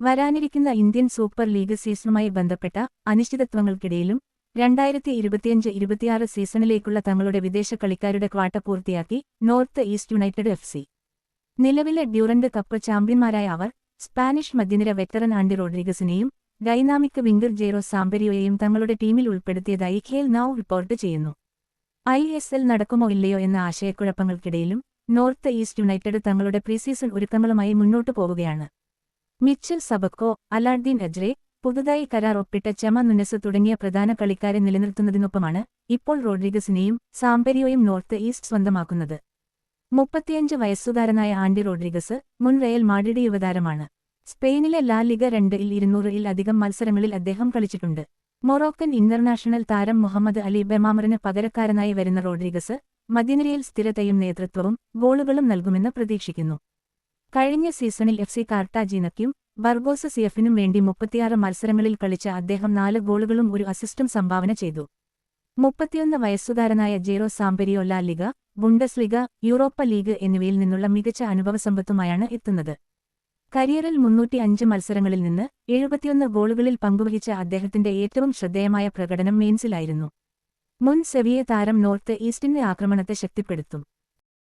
വരാനിരിക്കുന്ന Indian super league സീസണുമായി ബന്ധപ്പെട്ട അനിശ്ചിതത്വങ്ങൾക്കിടയിലും രണ്ടായിരത്തി ഇരുപത്തിയഞ്ച് ഇരുപത്തിയാറ് സീസണിലേക്കുള്ള തങ്ങളുടെ വിദേശ കളിക്കാരുടെ ക്വാട്ട പൂർത്തിയാക്കി North East United F C. നിലവിലെ ഡ്യൂറന്റ് കപ്പ് ചാമ്പ്യന്മാരായ അവർ സ്പാനിഷ് മധ്യനിര വെറ്ററൻ ആൻഡി റോഡ്രിഗസിനെയും ഡൈനാമിക് വിംഗർ ജെയ്റോ സാംബരിയോയെയും തങ്ങളുടെ ടീമിൽ ഉൾപ്പെടുത്തിയതായി ഖേൽ നൌ റിപ്പോർട്ട് ചെയ്യുന്നു. ഐ എസ് എൽ നടക്കുമോ ഇല്ലയോ എന്ന ആശയക്കുഴപ്പങ്ങൾക്കിടയിലും നോർത്ത് ഈസ്റ്റ് യുണൈറ്റഡ് തങ്ങളുടെ പ്രീസീസൺ ഒരുക്കങ്ങളുമായി മുന്നോട്ടു പോവുകയാണ്. മിച്ചൽ സബക്കോ അലാഡ്ദീൻ അജ്രെ പുതുതായി കരാർ ഒപ്പിട്ട ചെമ നുനസ് തുടങ്ങിയ പ്രധാന കളിക്കാരെ നിലനിർത്തുന്നതിനൊപ്പമാണ് ഇപ്പോൾ റോഡ്രിഗസിനെയും സാമ്പരിയോയും നോർത്ത് ഈസ്റ്റ് സ്വന്തമാക്കുന്നത്. മുപ്പത്തിയഞ്ച് വയസ്സുകാരനായ ആൻഡി റോഡ്രിഗസ് മുൻ റയൽ മാഡ്രിഡ് യുവതാരമാണ്. സ്പെയിനിലെ ലാ ലിഗ രണ്ടിൽ ഇരുന്നൂറിൽ അധികം മത്സരങ്ങളിൽ അദ്ദേഹം കളിച്ചിട്ടുണ്ട്. മൊറോക്കൻ ഇന്റർനാഷണൽ താരം മുഹമ്മദ് അലി ബെമാമറിന് പകരക്കാരനായി വരുന്ന റോഡ്രിഗസ് മധ്യനിരയിൽ സ്ഥിരതയും നേതൃത്വവും ഗോളുകളും നൽകുമെന്ന് പ്രതീക്ഷിക്കുന്നു. കഴിഞ്ഞ സീസണിൽ എഫ് സി കാർട്ടാജീനയ്ക്കും ബർഗോസ് സിയഫിനും വേണ്ടി മുപ്പത്തിയാറ് മത്സരങ്ങളിൽ കളിച്ച അദ്ദേഹം നാല് ഗോളുകളും ഒരു അസിസ്റ്റും സംഭാവന ചെയ്തു. മുപ്പത്തിയൊന്ന് വയസ്സുകാരനായ Jairo Samperio La Liga Bundesliga Europa League എന്നിവയിൽ നിന്നുള്ള മികച്ച അനുഭവസമ്പത്തുമായാണ് എത്തുന്നത്. കരിയറിൽ മുന്നൂറ്റി അഞ്ച് മത്സരങ്ങളിൽ നിന്ന് എഴുപത്തിയൊന്ന് ഗോളുകളിൽ പങ്കുവഹിച്ച അദ്ദേഹത്തിന്റെ ഏറ്റവും ശ്രദ്ധേയമായ പ്രകടനം മെയിൻസിലായിരുന്നു. മുൻ സെവിയ താരം നോർത്ത് ഈസ്റ്റിന്റെ ആക്രമണത്തെ ശക്തിപ്പെടുത്തും.